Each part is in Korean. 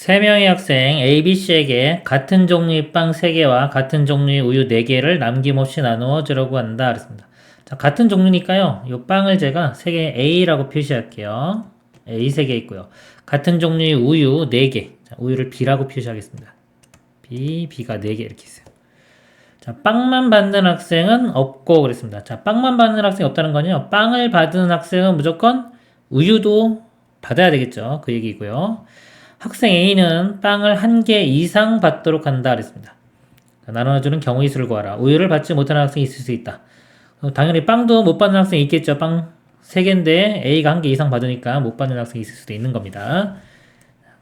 3명의 학생 A, B, C에게 같은 종류의 빵 3개와 같은 종류의 우유 4개를 남김없이 나누어 주라고 한다. 그랬습니다. 자, 같은 종류니까요. 이 빵을 제가 3개 A라고 표시할게요. A 3개 있고요. 같은 종류의 우유 4개. 자, 우유를 B라고 표시하겠습니다. B, B가 4개 이렇게 있어요. 자, 빵만 받는 학생은 없고 그랬습니다. 자, 빵만 받는 학생이 없다는 건요. 빵을 받은 학생은 무조건 우유도 받아야 되겠죠. 그 얘기고요. 학생 A는 빵을 한 개 이상 받도록 한다 그랬습니다. 자, 나눠주는 경우의 수를 구하라. 우유를 받지 못하는 학생이 있을 수 있다. 어, 당연히 빵도 못 받는 학생이 있겠죠. 빵 3개인데 A가 한 개 이상 받으니까 못 받는 학생이 있을 수도 있는 겁니다.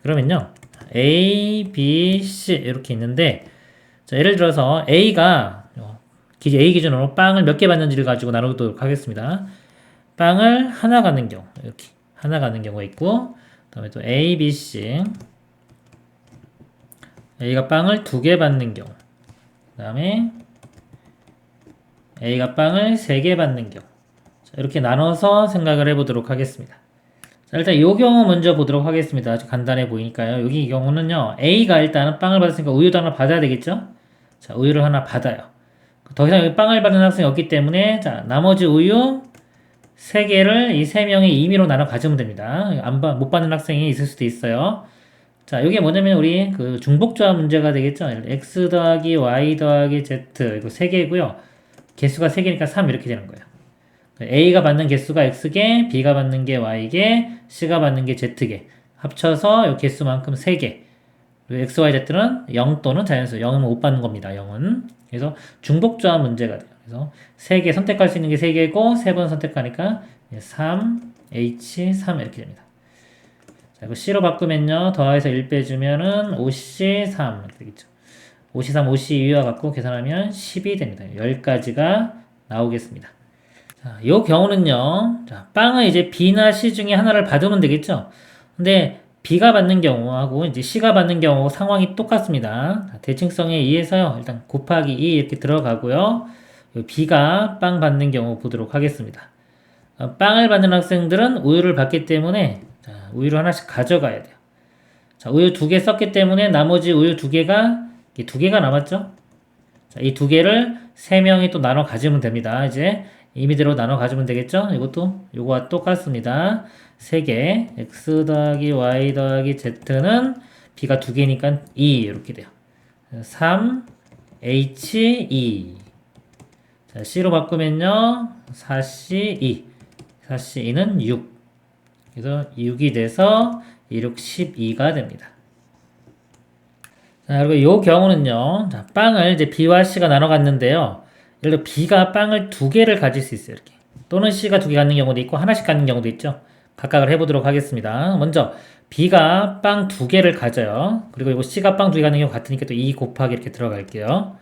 그러면요. A, B, C 이렇게 있는데 자, 예를 들어서 A가 A 기준으로 빵을 몇 개 받는지를 가지고 나누도록 하겠습니다. 빵을 하나 갖는 경우 이렇게 하나 갖는 경우가 있고 그 다음에 또 A, B, C A가 빵을 두 개 받는 경우 그 다음에 A가 빵을 세 개 받는 경우 자, 이렇게 나눠서 생각을 해보도록 하겠습니다. 자, 일단 이 경우 먼저 보도록 하겠습니다. 아주 간단해 보이니까요. 여기 이 경우는요. A가 일단은 빵을 받았으니까 우유도 하나 받아야 되겠죠? 자, 우유를 하나 받아요. 더 이상 빵을 받는 학생이 없기 때문에 자, 나머지 우유 3개를 이 3명의 임의로 나눠 가지면 됩니다. 안 받, 못 받는 학생이 있을 수도 있어요. 자, 이게 뭐냐면 우리 그 중복조합 문제가 되겠죠? x 더하기 y 더하기 z 이거 3개고요. 개수가 3개니까 3 이렇게 되는 거예요. A가 받는 개수가 X개, B가 받는 게 Y개, C가 받는 게 Z개. 합쳐서 이 개수만큼 3개. X, Y, Z는 0 또는 자연수. 0이면 못 받는 겁니다. 0은. 그래서 중복조합 문제가 돼요. 그래서 3개 선택할 수 있는 게 3개고 3번 선택하니까 3, H, 3 이렇게 됩니다. 자, 이거 C로 바꾸면요. 더해서 1 빼주면은 5C, 3 이렇게 되겠죠. 5C, 3, 5C 2와 갖고 계산하면 10이 됩니다. 10가지가 나오겠습니다. 자, 요 경우는요. 자, 빵은 이제 B나 C 중에 하나를 받으면 되겠죠. 근데 B가 받는 경우하고 이제 C가 받는 경우 상황이 똑같습니다. 자, 대칭성에 의해서요. 일단 곱하기 2 이렇게 들어가고요. 요 B가 빵 받는 경우 보도록 하겠습니다. 어, 빵을 받는 학생들은 우유를 받기 때문에 자, 우유를 하나씩 가져가야 돼요. 자, 우유 두 개 썼기 때문에 나머지 우유 두 개가 이두 개가 남았죠. 자, 이두 개를 세 명이 또 나눠 가지면 됩니다. 이제 임의대로 나눠 가지면 되겠죠? 이것도 요거와 똑같습니다. 세 개, x 더하기 y 더하기 z는 b가 두 개니까 2 이렇게 돼요. 3, h, 2. 자, c로 바꾸면요. 4c, 2. 4c, 2는 6. 그래서 6이 돼서 2, 6, 12가 됩니다. 자, 그리고 이 경우는요. 자, 빵을 이제 B와 C가 나눠 갔는데요. 예를 들어 B가 빵을 두 개를 가질 수 있어요. 이렇게. 또는 C가 두 개 갖는 경우도 있고 하나씩 갖는 경우도 있죠. 각각을 해보도록 하겠습니다. 먼저 B가 빵 두 개를 가져요. 그리고 이거 C가 빵 두개 갖는 경우 같으니까 또 2 곱하기 이렇게 들어갈게요.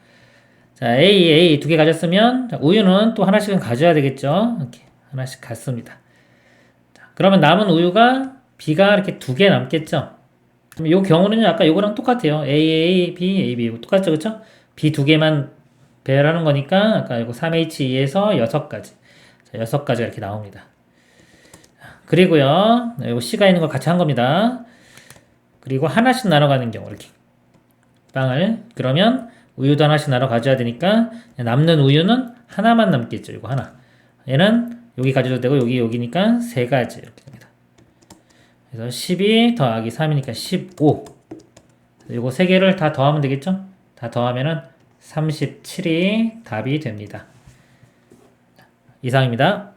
자, A, A 두 개 가졌으면 자, 우유는 또 하나씩은 가져야 되겠죠. 이렇게 하나씩 갖습니다. 자, 그러면 남은 우유가 B가 이렇게 두 개 남겠죠. 그럼 이 경우는요, 아까 요거랑 똑같아요. A, A, B, A, B. 똑같죠, 그쵸? B 두 개만 배열하는 거니까, 아까 이거 3H2에서 6가지. 자, 6가지가 이렇게 나옵니다. 그리고요, 네, 이거 C가 있는 거 같이 한 겁니다. 그리고 하나씩 나눠가는 경우, 이렇게. 빵을. 그러면 우유도 하나씩 나눠 가져야 되니까, 남는 우유는 하나만 남겠죠, 이거 하나. 얘는 여기 가져도 되고, 여기, 여기니까 세 가지. 이렇게 됩니다. 그래서 12 더하기 3이니까 15. 이거 세 개를 다 더하면 되겠죠? 다 더하면은 37이 답이 됩니다. 이상입니다.